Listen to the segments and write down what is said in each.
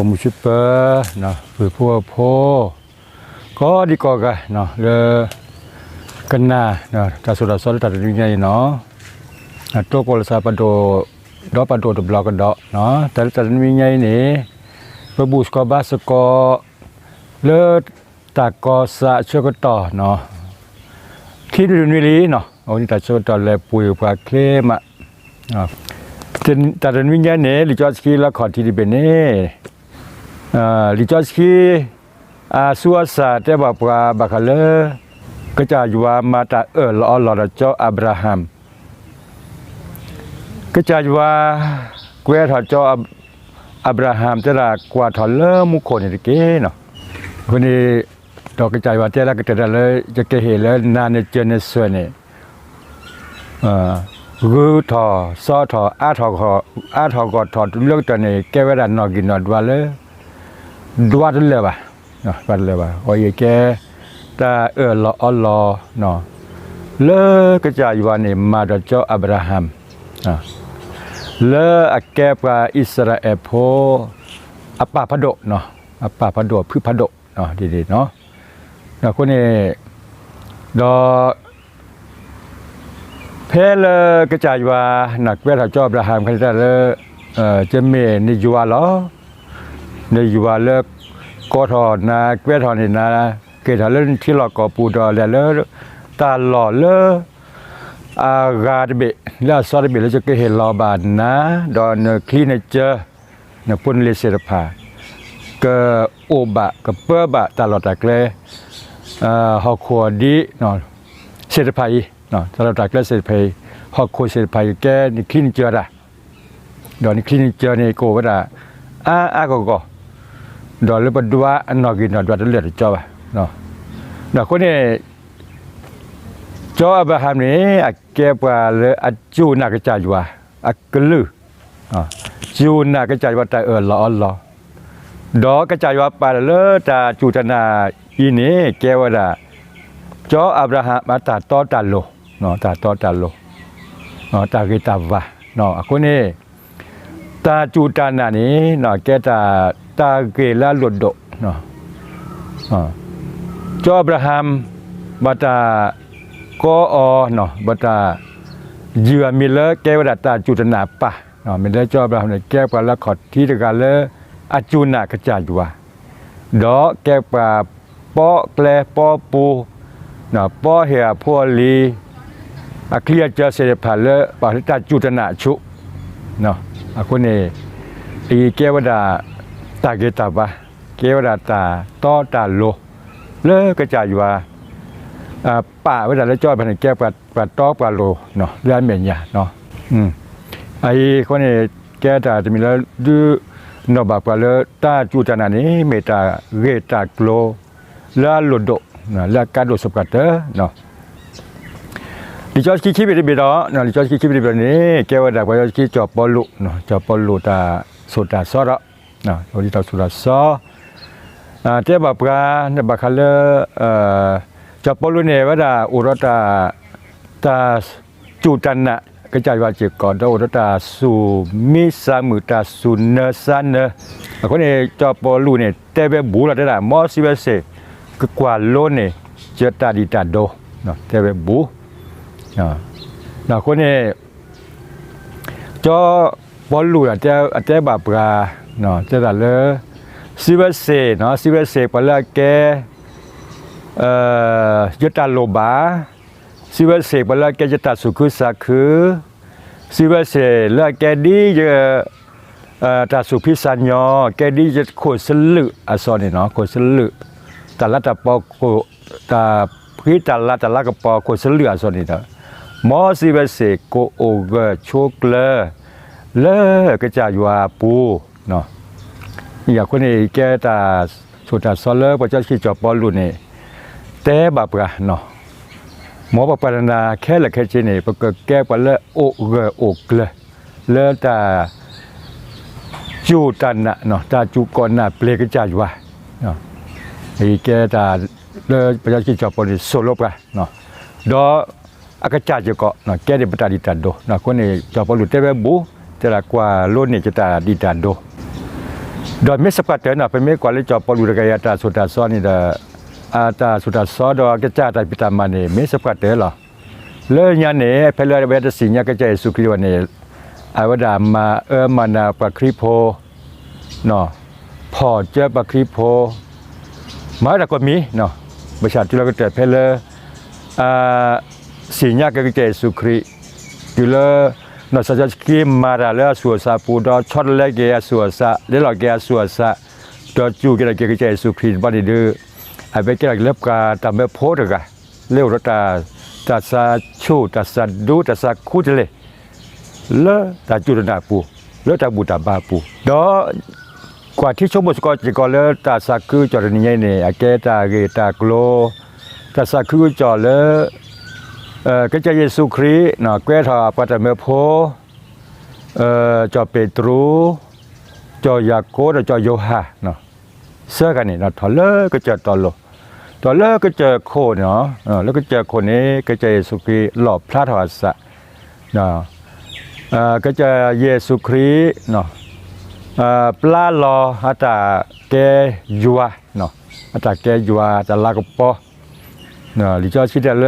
ผมชิปเปอร์เนาะคือพวกโพก็ดีกว่ากันเนาะเลอกันนาเนาะจะสุดาสอดตัดยังไงเนาะตัวกอลซาปะโดดอปะโดตบลอกกันดอเนาะแต่แต่มีไงนี่เพื่อบูสกอบาสกอเลอตากอสะเชื่อก็ต่อเนาะคิดดูนี่ลีเนาะเอานี่ตาเชกต่อเลยปุยปลาเคลมอะเนาะแต่ตอนวิญญาณเนี่ยลิจอสกีละครที่ดีเป็นเนี่ย ลิจอสกีอาสัวสาแต่บอกว่าบักเลก็จะอยู่ว่ามาตาเออลอลอเจ้าอับราฮัมก็จะอยู่ว่าเกวทอดเจ้าอับราฮัมจะละกว่าทอเลมุคนนี่เกเนาะคนนี้ดอกกระจายว่าแต่ละก็จะเลยจะเกเห็นแล้วนานในเจเนส่วนเนี่ยอ่ารูทอซอทออาทอคออาทอกอทอดเลือกตัวนี้แกเวลานอกินนอดว่าเลย ดวดเลยบ่ะเนาะวัดเลยบ่ะโอ้ยแกแตาเออลออลอเนาะเลอกระจายว่านี่มาดเจ้าอับราฮัมอะเลอแกปาอิสราเอลโพอปาพะโดเนาะอปาพะโดพือพะโดเนาะดีๆเนาะเนาะคนนี้ดอเพลกระจายว่าหนักเวทจอบราหามคันได้เลเอ่อจะเมนิจัวลอ นิจัวเลิกกอทอนาเวทอนี่นาเกทาเลนที่ลอกอปูดอแลเลตาหล่อเลอากาดเบลาซอดเบลจะเกเฮลอบานนะดอนคลีนเจอร์นปุนเลเสรพาก็โอบะก็เปอบะตลอดตะเกเอ่อฮอคัวดีเนาะเศรษฐภัยเนาะสำหรับดักและเศรษฐภัยฮอกโคเศรษฐภัยแกนี่คลินิเจอดะดอนนี่คลินิเจอนี่โกว่าดะอาอาก็ก็ ดอนเลยปดัวอันนอกินดอนดัวเลือดจอบะเนาะดอกคนนี้จออับราฮัมนี่อะแกปาเลยอะจูนักจายว่าอะกลืออะจูนักจายว่าแตาเออละอัลลอดอกกระจายว่าไปเลอตาจูตนาอีนี่แกว่าดะจออับราฮัมมาตาตอตัลโลเนาะตาตอตัลโลเนาะตากิตาวะเนาะအခုนี่ตาจูตานานี่เนาะแกตา ตาเกลาหลุดโดเนาะจออับราฮัมมาตากออเนาะมาตาเยือมิเลแกวดาตาจูตนาปะเนาะมิเลจออับราฮัมเนี่ยแกปะละขอดที่ตะกาเลอจูนากระจายวะดอแกปะปอแกลปอปูเนาะป้อเหียพัวลีอะเคลียเจอเสด็จผ่านเลปาริตาจุตนาชุเนาะอะคนนี้อีเกวดา ตาเกตาบะเกวดาตาต้อตาโลเลกระจายอยู่ว่าป่าเวลาแล้จอดพันแก้วปลาปลาต้อปลาโลเนาะเรื่องเหมียนยาเนาะไอ้คนนี้แก้ตาจะมีแล้วดื้อนอบาว่าเลตาจูจานานี้เมตาเกตาโลแล้วหลุดโดนะแล้วการโดสกัดเตอเนาะดิจอดคิดคิดไปได้เบดอนะดิจอดคิดคิดไปได้เบดนี้แก้วดาว่าจะคิดจอบปอลุเนาะจอบปอลุตาสุดตาซอระ สุนเนซันเนคนนี้จอปอลูเนี่ยแต่เบบูละได้ละมอสิเวเซ que qua lone je ta di ta do no te be bu no no ko ne cho bol lu la te te ba pra no te da le si be se no si be se pa la ke euh je ta lo ba si be se pa la เนาะจะดัดเลยซิเวเซเนาะซิเวเซปลาแกเอ่อยตาโลบาซิเวเซปลาแกจะตัดสุขุสักคือซิเวเซเลาแกดีจะตัดสุพิสัญญอแกดีจะโคดสลึอัศนี่เนาะโคดสลึตาละตาปอโคตาพิตาละตาละกับปอโคดสลึอัศนี่เนาะมอซิเวเซโกโอเวโชกเลเลกระจายว่าปู เนาะอยากคนนี้แกตาสุดาซอลเลอร์ประเจ้าขี้จอบปอลุ่นนี่แต่บับกะเนาะหมอประปารณาแค่ละแค่เจนี่ประกแก้ปละโอเกโอเกลเลยเลต่จูตันนะเนาะตาจูก่อนนะเปลกจ่าอยู่วะเนาะไอ้แกตาเลประเจ้าขี้จอบปอลุ่โซโลกะเนาะดออากาศจ่าเจาะเนาะแกได้ปตาดิตัดโดเนาะคนนี้จอบปอลุ่นเตเบบู telakwa lone kita di dando do me sepata na pe me kwa le chopo lu daga ta suta so ni da ata suta so do ke cha ta pita mane me sepata la le nya ne pe le be da sinya ke cha yesu kristo ne awada ma e mana pa kripo no พอเจ้าปะคริโพมาดากว่ามีเนาะบริษัทที่เราก็เจอเพลเลอร์สีญาก็เจสุคริอยู่เลย nos saja ki mara le su sa pu do chot le ge su sa le lo ge su sa do chu ge ge ge su khri ba ni de a be ge le ka ta me pho de ga le ro ta ta sa chu ta sa du ta sa khu de le le ta chu na pu le ta bu ta ba pu do กว่าที่ชมบุสกอจิกอเลตาสักคือจอรนิยเนี่ยอเกตาเกตากโลตาสักคือจอเล เอ่อก็จะเยซูคริสต์เนาะแกทอปัตเมโพเอ่อจอเปตรูจอยาโกจอโยฮาเนาะเสื้อกันนี่เนาะทอเลก็เจอตอโลตอเลก็เจอโคเนาะเออแล้วก็เจอคนนี้ก็เจอเยซูคริสต์หลอบพระทวสะเนาะเอ่อก็เจอเยซูคริสต์เนาะเอ่อปลาลออาตาแกยัวเนาะอาตาแกยัวอาตาลากปอเนาะลิจอชิดเล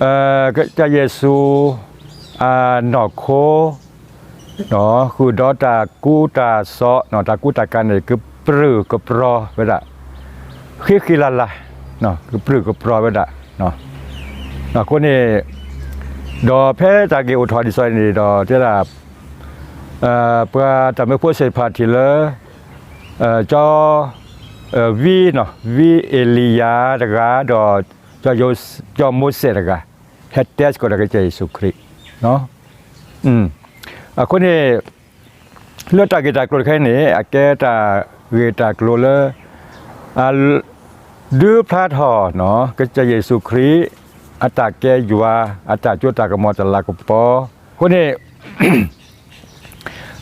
เอ่อก็จะเยซูอ่าหนอกโคเนาะคือดอตากูตาซอเนาะตากูตากันนี่คือปรือกับปรอเวลาคือคือละละเนาะคือปรือกับปรอเวลาเนาะเนาะคนนี้ดอเพตาเกอุทอดิซอยนี่ดอเจลาเอ่อเพื่อทำให้ผู้เสพาทีเลเอ่อจอเอ่อวีเนาะวีเอลียาตะกาดอ cho yo cho Moses raga hettes ko raga jai sukri no um a ko ne lo ta ge ta ko khai ne a ke ta ge ta ko le a du phat ho no ke ja Yesu Kri อัตตาแกอยู่ว่าอัตตาจุตากมอตลากปอคนนี้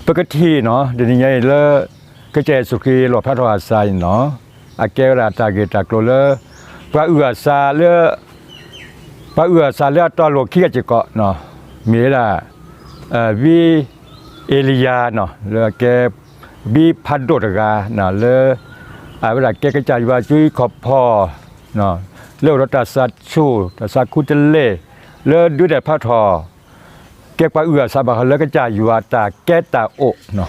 ปกติเนาะเดี๋ยวนี้เลก็จะสุขีหลบพระทวารไซเนาะอาเกราตาเกตากโลเล พระเอือซาเลพระเอือซาเลตอโลขี้กะจิเกาะเนาะมีละเอ่อวีเอลียาเนาะเลแกบีพัดโดดกาเนาะเลอาเวลาแกกระจายว่าจุยขอบพ่อเนาะเลรตาสัตชูตสัคุตเลเลดูแต่พระทอแกกว่าเอือซาบะเลกระจายอยู่ว่าตาแกตาโอเนาะ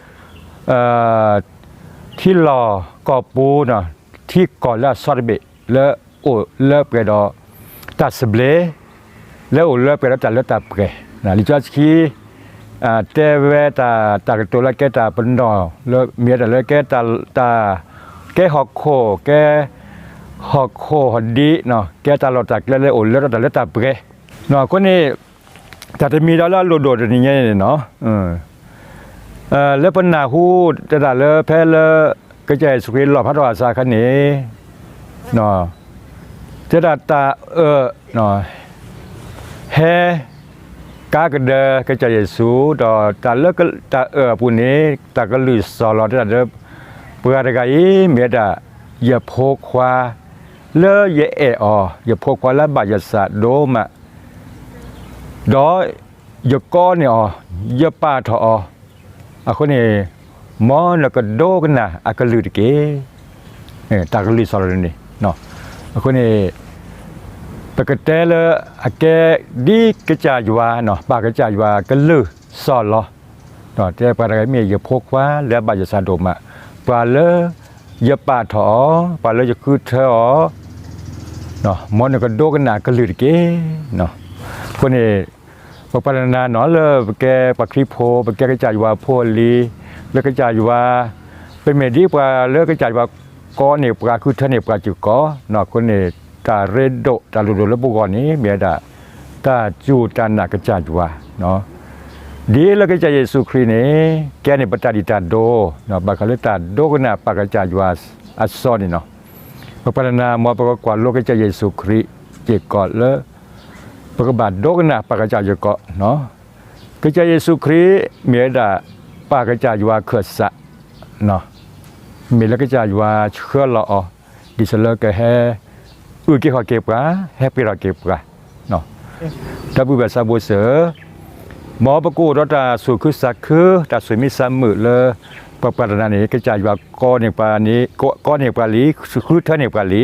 ท่านี่เจ้าโมเสสจะเกาะเลยเอ่อกอละออดิสเลกะแลกเกวะเกปะอิสราเอลโพดอมาปูเพลกอเลตาะที่กอปูนะที่ก่อนแล้วซอดเบะแล้วโอเลิกไปดอตัดสเบลแล้วโอเลิกไปแล้วตัดแล้วตัดไปนะลิจอสคีอ่าเตเวตาตากตัวละแกตาปนดอแล้วเมียแต่ละแกตาตาแกหอกโคแกหอกโคหอดีเนาะแกตาเราตักแล้วแล้วโอเลิกตัดแล้วตัดไปเนาะคนนี้แต่จะมีดอลลาร์โลดดนี่ไงเนาะอืม เอ่อแล้วปัญหาฮู้จะได้เลอแพ้เลอก็จะสุขินหลอบพัดวาสาคันนี้นาะจะได้ตาเออนาะแฮกากระเดอก็จะเยซูดอตาเลอก็ตาเออปุ่นนี้ตาก็ลือสอลอจะได้เดอเปื่อได้กอีเมียดาอย่าโพกควาเลออย่าเอออย่าโพกควาและบาดย่าสโดมะดออย่าก้อนเนี่ยออย่าป้าทอ อ ako ni mo na ka do na akalu de ke eh ta kalu so ni no ako ni ta ka te le ake di ka cha ywa no ba ka cha ywa ka lu so lo no te pa ra mi ye phok wa le ba ya sa do ma pa le ye pa tho pa le ye ku tho no mo na ka do na ka lu de ke no ko ni ปปารนาเนาะเลแกปักคลิโพปแกกระจายว่าโพลีแล้วกระจายว่าเป็นเมดีกว่าเลิกกระจายว่าก้อนเนี่ยปลาคือเทเนปลาจุกอเนาะคนเนี่ยตาเรโดตาลุดแล้วบุกอนี้เมียดาตาจูตานักกระจายว่าเนาะดีแล้วก็จะเยซูคริสต์นี่แกนี่ปตาดิตาโดเนาะบักเลตาโดก็น่ะปากระจายวัสอัสซอนี่เนาะพระปรณามอปกกว่าโลกก็จะเยซูคริสต์เจกอบก็น่ะปากจายกอเนาะก็จะเยซูคริสต์เมียดาปากจายว่าเขดเนาะมีแล้ว ก็จะว่าเชื่อละออดิสเลก็แฮอือกี่ขอเก็บกะแฮปิราเก็บกะเนาะถ้าบุแบบซาบูเสือหมอประกูรถาสู่คือสักคือแต่สวยมีซ้ำมือเลยประปรณานี้ก็จะว่าก้อนเนี่ยปานี้ก้อนเนี่ยปาลีคือเท่าเนปาลี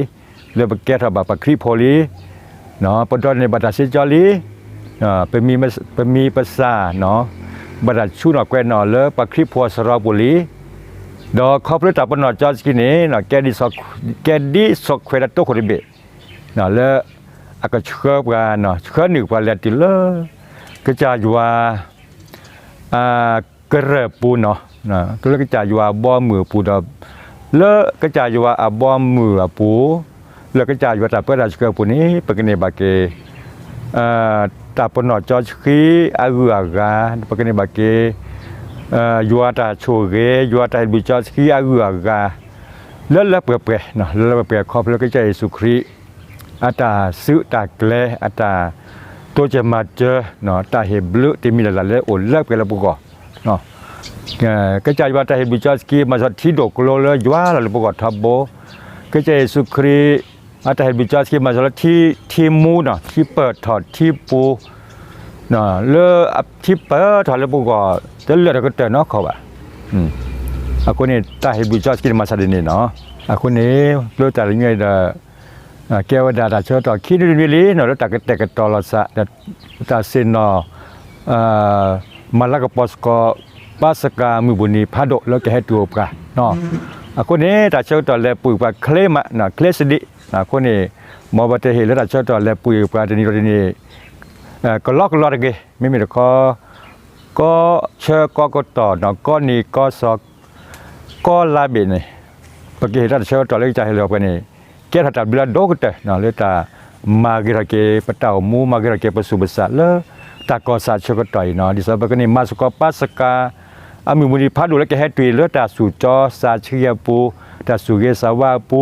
เลยไปแก้ทบาปครีโพลี เนาะปนตอนในบัตรสิจอลีเนาะเป็นมีเป็นมีภาษาเนาะบัตรชูนอกแกนอเลยปครีโพสระบุรีดอกครอบเรือตับปนอจอสกินี่เนาะแกดิสอกแกดิสอกเควดโตโคริเบเนาะเลยอากาเชื่อกันเนาะเชื่อหนึ่งปาเลติเลก็จะอยู่ว่าอ่ากระเรปูเนาะนะก็เลยก็จะอยู่ว่าบ่มือปูดอกเลอะก็จะอยู่ว่าอะบ่มือปู แล้วก็จะอยู่ว่าแต่เปิดราชเกปูนี้ปกติบาเกอตาปนอจอชคีอากุอากาปกติบาเกยู่ว่าตาโชเกยู่ว่าตาบิจอชคีอากุอากาแล้วล้วเปรเปเนาะแล้วเปรครอบแล้วก็ใจะเยซูคริสต์อาตาซื้อตาแกลอาตาตัวจะมาเจอเนาะตาเห็บลึที่มีหลายๆเลยโอนเลิกไปแล้วปุกอเนาะก็ใจว่าตาเห็บบิจอสกีมาสัตที่ดกโลเลยว่าแล้วปุกอทับโบก็จะเยซูคริสต์ อาตาเห็บบิจอสกีมาสัตที่ที่มูเนาะที่เปิดถอดที่ปูเนาะเลอที่เปิดถอดแล้วปุกจะเลือดก็เตะนาะเขาอะอืมอาคนนี้ตาเห็บบิจอสกีมาสัตนี่เนาะอาคนนี้เลือดแต่ละเงี้ยเด้ออ่าแก้วดาดาเชอต่อคิดวิลีเนาะแล้วตักแต่กตอลสะแต่ตาสินเนาะอ่ามาลากปอสกอปัสกามือบุนีพาโดแล้วก็ให้ตัวปะเนาะอะคนนี้ตาเชอต่อแลปุยปะเคลมะเนาะเคลสดิ นะคนนี้มอบัตเฮลระดับชอตและปุยปลาเดนีรดนีก็ลอกลอดเกไม่มีก็ก็เชื่อก็ก็ต่อเนาะก็นี่ก็สอกก็ลาบินเนี่ปกิรัตเชื่อต่อเลยจะให้เราไปนี่เกี่ยวกับเบลดกเตเนาะเลยตามากิระเกปะเต่ามูมากิระเกปะสุบสะเลตากอสาเชื่อก็ต่อยเนาะดิสบกนี่มาสกอปัสกาอามีมุนิพัดดูแลแกให้ตีเลือดตาสู่จอสาเชียปูตาสู่เกสาวาปู